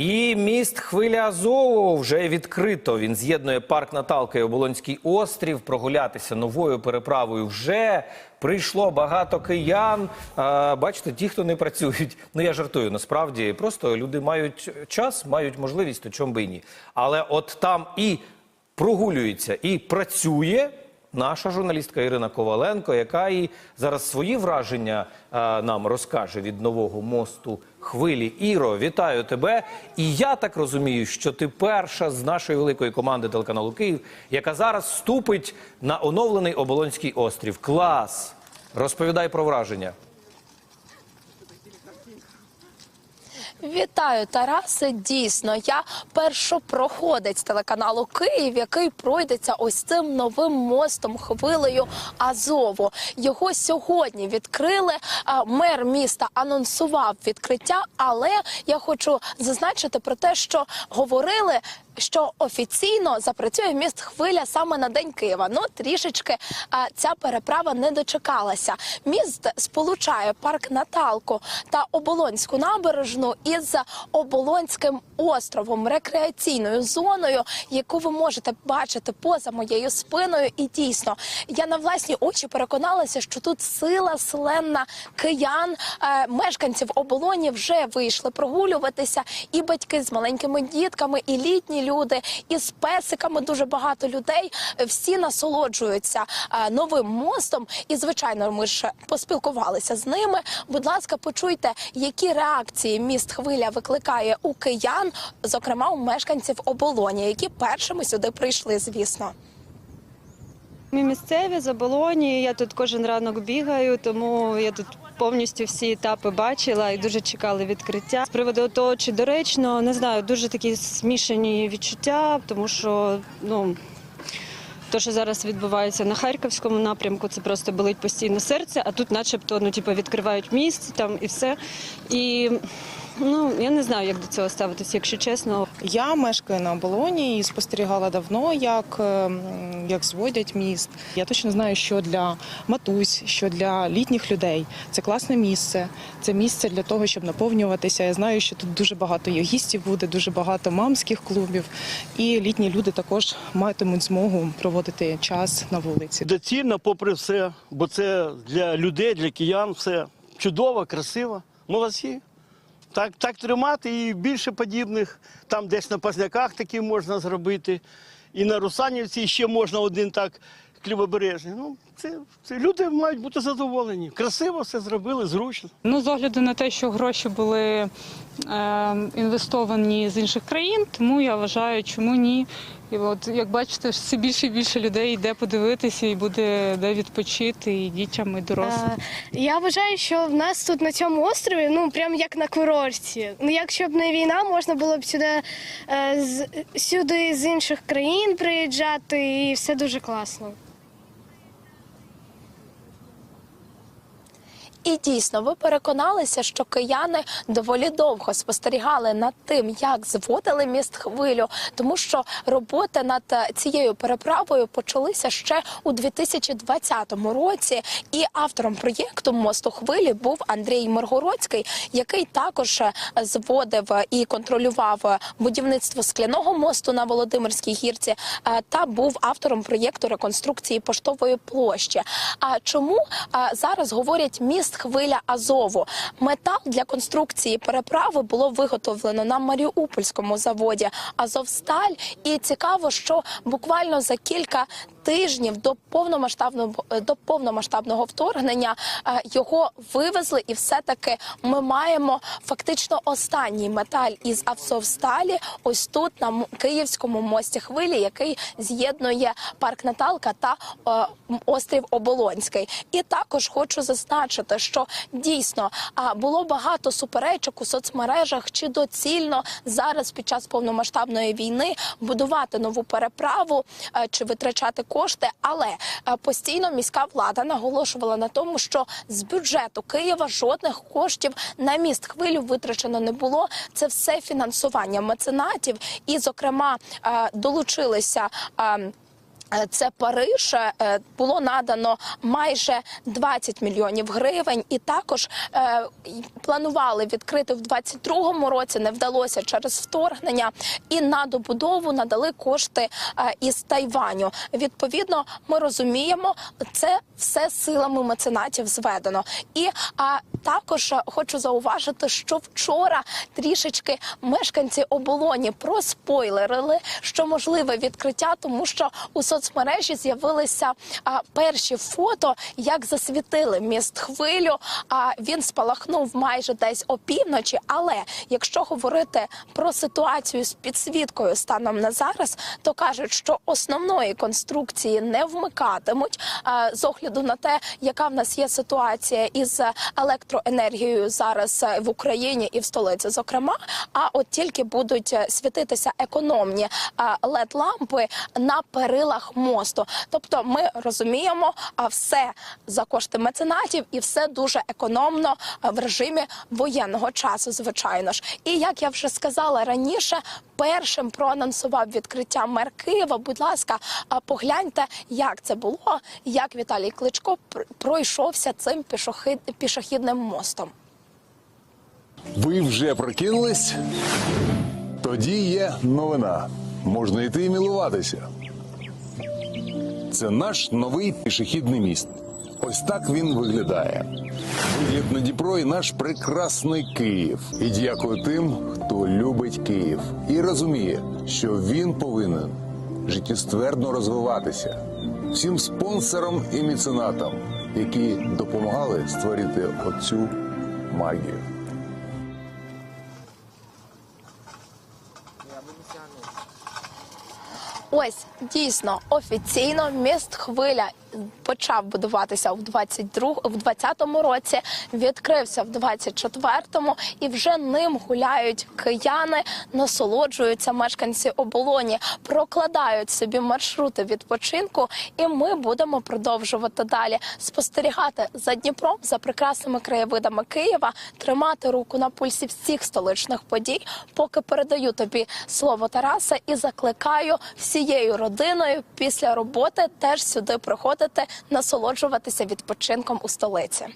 І міст хвиля Азову вже відкрито. Він з'єднує парк Наталка і Оболонський острів. Прогулятися новою переправою вже прийшло багато киян. А, бачите, ті, хто не працюють. Ну я жартую. Насправді просто люди мають час, мають можливість, то чому би і ні. Але от там і прогулюється, і працює. Наша журналістка Ірина Коваленко, яка і зараз свої враження е, нам розкаже від нового мосту хвилі. Іро, вітаю тебе. І я так розумію, що ти перша з нашої великої команди телеканалу Київ, яка зараз вступить на оновлений Оболонський острів. Клас! Розповідай про враження. Вітаю, Тарасе. Дійсно, я першопроходець телеканалу Київ, який пройдеться ось цим новим мостом хвилею Азову. Його сьогодні відкрили. Мер міста анонсував відкриття, але я хочу зазначити про те, що говорили. Що офіційно запрацює міст хвиля саме на день Києва. Ну трішечки а, ця переправа не дочекалася. Міст сполучає парк Наталку та Оболонську набережну із Оболонським островом, рекреаційною зоною, яку ви можете бачити поза моєю спиною. І дійсно, я на власні очі переконалася, що тут сила сленна киян, е, мешканців оболоні вже вийшли прогулюватися, і батьки з маленькими дітками, і літні люди, і з песиками дуже багато людей. Всі насолоджуються новим мостом. І звичайно, ми ж поспілкувалися з ними. Будь ласка, почуйте, які реакції міст хвиля викликає у киян, зокрема у мешканців оболоні, які першими сюди прийшли, звісно. Ми місцеві з оболоні. Я тут кожен ранок бігаю, тому я тут повністю всі етапи бачила і дуже чекали відкриття. З приводу того, чи доречно, не знаю, дуже такі смішані відчуття, тому що ну. те, що зараз відбувається на харківському напрямку, це просто болить постійно серце, а тут, начебто, ну типу, відкривають місце там і все. І ну я не знаю, як до цього ставитися, якщо чесно. Я мешкаю на оболоні і спостерігала давно, як, ем, як зводять міст. Я точно знаю, що для матусь, що для літніх людей це класне місце. Це місце для того, щоб наповнюватися. Я знаю, що тут дуже багато йогістів буде, дуже багато мамських клубів, і літні люди також матимуть змогу проводити час на вулиці. Доцільно, попри все, бо це для людей, для киян все чудово, красиво. Молодці. Так, так тримати і більше подібних. Там десь на Пазняках такі можна зробити. І на Русанівці ще можна один так клівобережний. Ну, це, це люди мають бути задоволені. Красиво все зробили, зручно. Ну, з огляду на те, що гроші були інвестовані з інших країн, тому я вважаю, чому ні. І от як бачите, все більше і більше людей йде подивитися і буде де відпочити і дітям, і дорослим. Е, Я вважаю, що в нас тут на цьому острові, ну прям як на курорті. Ну, якщо б не війна, можна було б сюди, е, з, сюди з інших країн приїжджати, і все дуже класно. І дійсно, ви переконалися, що кияни доволі довго спостерігали над тим, як зводили міст хвилю, тому що роботи над е, цією переправою почалися ще у 2020 році. І автором проєкту мосту хвилі був Андрій Миргородський, який також е, зводив е, і контролював будівництво скляного мосту на Володимирській гірці, та був автором проєкту реконструкції поштової площі. А чому зараз говорять міст хвиля Азову? Метал для конструкції переправи було виготовлено на Маріупольському заводі Азовсталь. І цікаво, що буквально за кілька тижнів до повномасштабного до повномасштабного вторгнення е, його вивезли, і все таки ми маємо фактично останній металь із Азовсталі. Ось тут на київському мості хвилі, який з'єднує парк Наталка та е, острів Оболонський. І також хочу зазначити, що дійсно було багато суперечок у соцмережах, чи доцільно зараз під час повномасштабної війни будувати нову переправу е, чи витрачати кошти. Але е, постійно міська влада наголошувала на тому, що з бюджету Києва жодних коштів на міст хвилю витрачено не було. Це все фінансування меценатів, і, зокрема, е, долучилися. Е, Е, Це Париж Е, було надано майже 20 мільйонів гривень, і також е, планували відкрити в 22-му році. Не вдалося через вторгнення. І на добудову надали кошти е, із Тайваню. Відповідно, ми розуміємо, це все силами меценатів зведено. І а також е, хочу зауважити, що вчора трішечки мешканці оболоні проспойлерили, що можливе відкриття, тому що у соцмережі з'явилися перші фото, як засвітили міст хвилю. А він спалахнув майже десь опівночі. Але якщо говорити про ситуацію з підсвіткою станом на зараз, то кажуть, що основної конструкції не вмикатимуть а, з огляду на те, яка в нас є ситуація із електроенергією зараз е, в Україні і в столиці, зокрема. А от тільки будуть е, світитися економні led лампи на перилах мосту. Тобто, ми розуміємо, а все за кошти меценатів і все дуже економно в режимі воєнного часу, звичайно ж. І як я вже сказала раніше, першим проанонсував відкриття мер Києва. Будь ласка, погляньте, як це було, як Віталій Кличко пр- пройшовся цим пішохід- пішохідним мостом. Ви вже прокинулись? Тоді є новина. Можна йти і милуватися. Це наш новий пішохідний міст. Ось так він виглядає. Вигляд на Дніпро і наш прекрасний Київ. І дякую тим, хто любить Київ і розуміє, що він повинен життєствердно розвиватися. Всім спонсорам і меценатам, які допомагали створити оцю магію. Ось дійсно офіційно міст хвиля почав будуватися в 22, в 20-му році, відкрився в 24-му і вже ним гуляють кияни, насолоджуються мешканці оболоні, прокладають собі маршрути відпочинку, і ми будемо продовжувати далі спостерігати за Дніпром, за прекрасними краєвидами Києва, тримати руку на пульсі всіх столичних подій. Поки передаю тобі слово Тараса і закликаю всією родиною після роботи теж сюди приходити, насолоджуватися відпочинком у столиці.